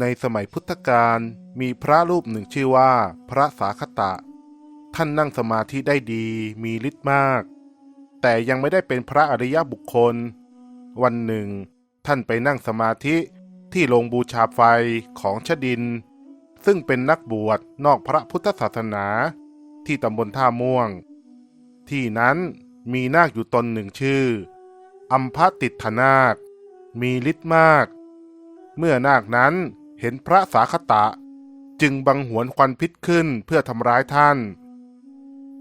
ในสมัยพุทธกาลมีพระรูปหนึ่งชื่อว่า พระสาคตะ ท่านนั่งสมาธิได้ดีมีฤทธิ์มาก แต่ยังไม่ได้เป็นพระอริยบุคคล วันหนึ่ง ท่านไปนั่งสมาธิที่โรงบูชาไฟของชดิน ซึ่งเป็นนักบวชนอกพระพุทธศาสนา ที่ตำบลท่าม่วง ที่นั้นมีนาคอยู่ตนหนึ่งชื่อ อัมพติทนาค มีฤทธิ์มาก เมื่อนาคนั้น เห็นพระสาคตะ จึงบังหวนควันพิษขึ้นเพื่อทำร้ายท่าน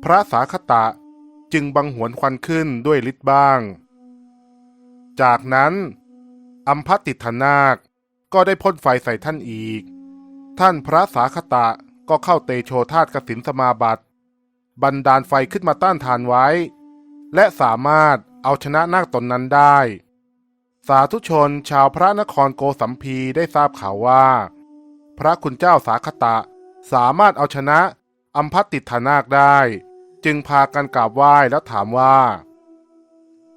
พระสาคตะจึงบังหวนควันขึ้นด้วยฤทธิ์บ้าง จากนั้นอัมพติทนาคก็ได้พ่นไฟใส่ท่านอีก ท่านพระสาคตะก็เข้าเตโชธาตกสินสมาบัติบันดาลไฟขึ้นมาต้านทานไว้ และสามารถเอาชนะนาคตนนั้นได้ สาธุชนชาวพระนครโกสัมพีได้ทราบข่าวว่า พระคุณเจ้าสาคตะสามารถเอาชนะอัมพัตติธานาคได้ จึงพากันกราบไหว้แล้วถามว่า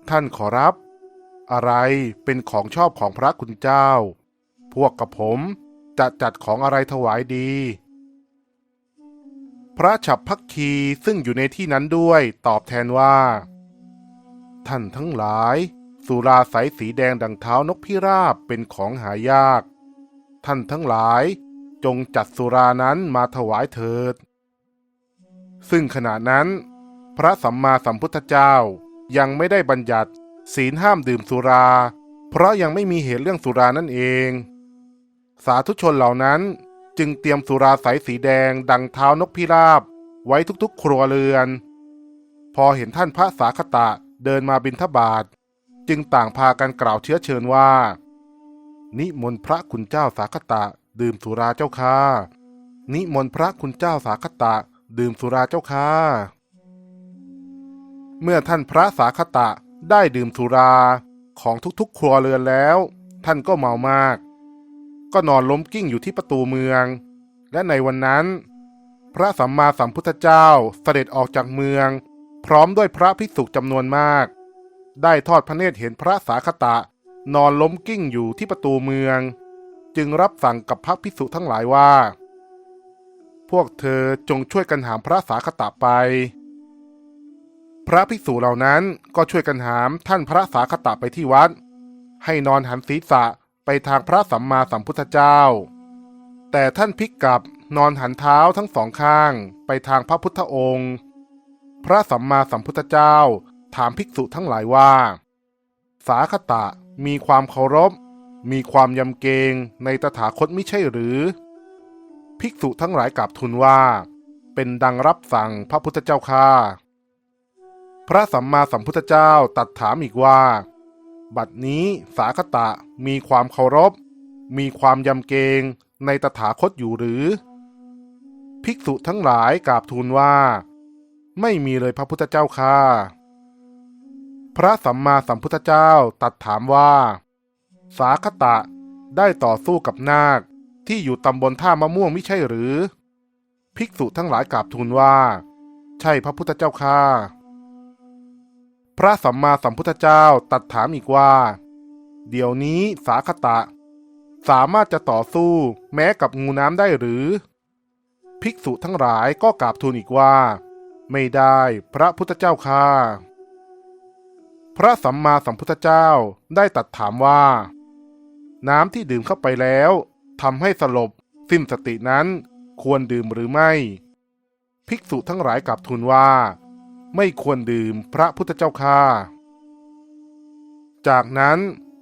ท่านขอรับ อะไรเป็นของชอบของพระคุณเจ้า พวกกับผมจะจัดของอะไรถวายดี พระฉับพักคีซึ่งอยู่ในที่นั้นด้วยตอบแทนว่า ท่านทั้งหลาย สุราใสสีแดงดังเท้านกพิราบเป็นของหายาก ท่านทั้งหลายจงจัดสุรานั้นมาถวายเถิด ซึ่งขณะนั้น พระสัมมาสัมพุทธเจ้ายังไม่ได้บัญญัติ ศีลห้ามดื่มสุรา เพราะยังไม่มีเหตุเรื่องสุรานั่นเอง สาธุชนเหล่านั้นจึงเตรียมสุราใสสีแดงดังเท้านกพิราบไว้ทุกๆ ครัวเรือน พอเห็นท่านพระสาคตะเดินมาบิณฑบาต จึงต่างพากันกล่าวเชื้อเชิญว่า นิมนต์พระคุณเจ้าสาคตะ ดื่มสุราเจ้าค่ะนิมนต์พระคุณเจ้าสาคตะ ดื่มสุราเจ้าค่ะเมื่อท่านพระสาคตะได้ดื่มสุราของทุกๆ ครัวเรือนแล้ว ท่านก็เมามาก ก็นอนล้มกิ้งอยู่ที่ประตูเมือง และในวันนั้น พระสัมมาสัมพุทธเจ้าเสด็จออกจากเมือง พร้อมด้วยพระภิกษุจำนวนมาก ได้ทอดพระเนตรเห็นพระสาคตะ นอนล้มกิ้งอยู่ที่ประตูเมือง จึงรับสั่งกับพระภิกษุทั้งหลายว่า พวกเธอจงช่วยกันหามพระสาคตะไป พระภิกษุเหล่านั้นก็ช่วยกันหามท่านพระสาคตะไปที่วัด ให้นอนหันศีรษะไปทางพระสัมมาสัมพุทธเจ้า แต่ท่านพิกกลับนอนหันเท้าทั้งสองข้างไปทางพระพุทธองค์ พระสัมมาสัมพุทธเจ้า ถามภิกษุทั้งหลายว่า สาคตะมีความเคารพ มีความยำเกรงในตถาคตไม่ใช่หรือ ภิกษุทั้งหลายกราบทูลว่า เป็นดังรับสั่งพระพุทธเจ้าค่ะพระสัมมาสัมพุทธเจ้าตัดถามอีกว่า บัดนี้สาคตะมีความเคารพ มีความยำเกรงในตถาคตอยู่หรือ ภิกษุทั้งหลายกราบทูลว่า ไม่มีเลยพระพุทธเจ้าค่ะ พระสัมมาสัมพุทธเจ้าตัดถามว่า สาคตะได้ต่อสู้กับนาคที่อยู่ตำบลท่ามะม่วงไม่ใช่หรือ ภิกษุทั้งหลายกราบทูลว่า ใช่พระพุทธเจ้าค่ะ พระสัมมาสัมพุทธเจ้าตัดถามอีกว่า เดี๋ยวนี้สาคตะ สามารถจะต่อสู้แม้กับงูน้ำได้หรือ ภิกษุทั้งหลายก็กราบทูลอีกว่า ไม่ได้พระพุทธเจ้าค่ะ พระสัมมาสัมพุทธเจ้าได้ตรัดถามว่า น้ำที่ดื่มเข้าไปแล้วทำให้สลบสิ้นสตินั้นควรดื่มหรือไม่ ภิกษุทั้งหลายกลับทูลว่า ไม่ควรดื่มพระพุทธเจ้าค่ะจากนั้น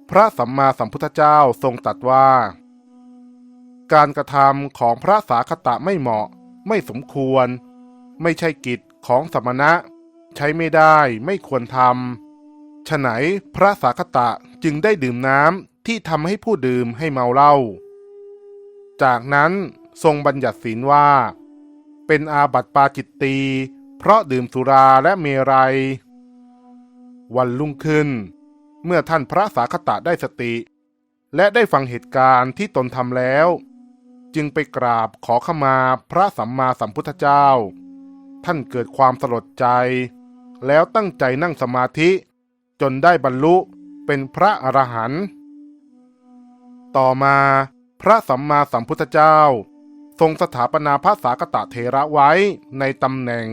พระสัมมาสัมพุทธเจ้าทรงตรัสว่า การกระทำของพระสาคตะไม่เหมาะ ไม่สมควร ไม่ใช่กิจของสมณะ ใช้ไม่ได้ไม่ควรทำ ฉะไหนพระสาคตะจึงได้ดื่มน้ำที่ทำให้ผู้ดื่มให้เมาเหล้า จากนั้นทรงบัญญัติศีลว่า เป็นอาบัติปาจิตตีเพราะดื่มสุราและเมรัย วันรุ่งขึ้น เมื่อท่านพระสาคตะได้สติ และได้ฟังเหตุการณ์ที่ตนทำแล้ว จึงไปกราบขอขมาพระสัมมาสัมพุทธเจ้า ท่านเกิดความสลดใจ แล้วตั้งใจนั่งสมาธิ จนได้บรรลุเป็นพระอรหันต์ต่อมาพระสัมมาสัมพุทธเจ้า ทรงสถาปนาพระสากตะเทระไว้ในตำแหน่ง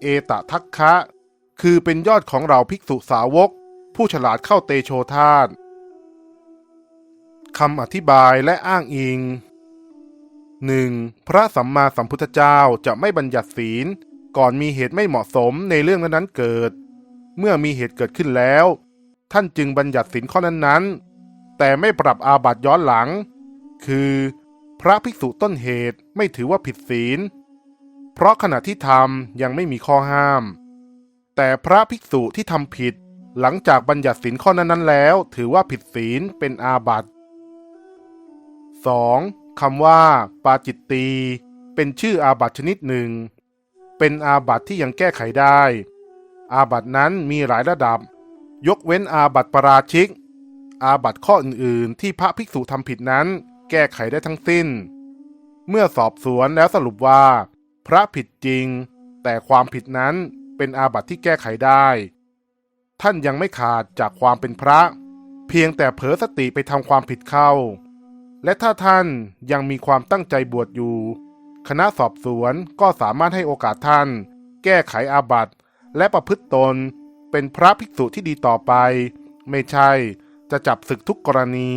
เอตทัคคะ คือเป็นยอดของเราภิกษุสาวก ผู้ฉลาดเข้าเตโชธาตคำอธิบายและอ้างอิง 1. พระสัมมาสัมพุทธเจ้าจะไม่บัญญัติศีล ก่อนมีเหตุไม่เหมาะสมในเรื่องนั้นๆเกิด เมื่อมีเหตุเกิดขึ้นแล้ว ท่านจึงบัญญัติศีลข้อนั้นๆ แต่ไม่ปรับอาบัติย้อนหลัง คือ พระภิกษุต้นเหตุไม่ถือว่าผิดศีล เพราะขณะที่ทำยังไม่มีข้อห้าม แต่พระภิกษุที่ทำผิด หลังจากบัญญัติศีลข้อนั้นๆแล้ว ถือว่าผิดศีลเป็นอาบัติ 2. คำว่า ปาจิตตี เป็นชื่ออาบัติชนิดหนึ่ง เป็นอาบัติที่ยังแก้ไขได้ อาบัตินั้นมีหลายระดับ ยกเว้นอาบัติปาราชิก อาบัติข้ออื่นๆ ที่พระภิกษุทำผิดนั้น แก้ไขได้ทั้งสิ้น เมื่อสอบสวนแล้วสรุปว่า พระผิดจริง แต่ความผิดนั้นเป็นอาบัติที่แก้ไขได้ ท่านยังไม่ขาดจากความเป็นพระ เพียงแต่เผลอสติไปทำความผิดเข้า และถ้าท่านยังมีความตั้งใจบวชอยู่ คณะสอบสวนก็สามารถให้โอกาสท่าน แก้ไขอาบัติ และประพฤติตนเป็นพระภิกษุที่ดีต่อไป ไม่ใช่จะจับศึกทุกกรณี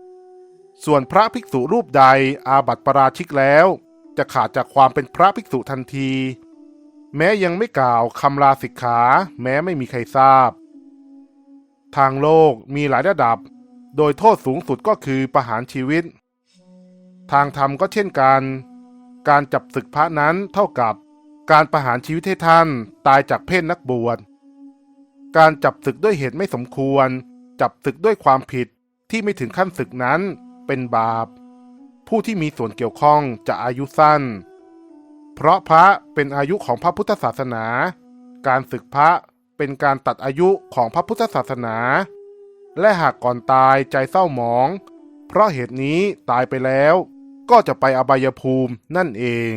3. ส่วนพระภิกษุรูปใดอาบัติปราชิกแล้ว จะขาดจากความเป็นพระภิกษุทันที แม้ยังไม่กล่าวคำลาสิกขา แม้ไม่มีใครทราบ ทางโลกมีหลายระดับ โดยโทษสูงสุดก็คือประหารชีวิต ทางธรรมก็เช่นกัน การจับศึกพระนั้นเท่ากับ การประหารชีวิตให้ท่านตายจากเพศนักบวช การจับศึกด้วยเหตุไม่สมควร จับศึกด้วยความผิดที่ไม่ถึงขั้นศึกนั้นเป็นบาป ผู้ที่มีส่วนเกี่ยวข้องจะอายุสั้น เพราะพระเป็นอายุของพระพุทธศาสนา การศึกพระเป็นการตัดอายุของพระพุทธศาสนา และหากก่อนตายใจเศร้าหมอง เพราะเหตุนี้ตายไปแล้วก็จะไปอบายภูมินั่นเอง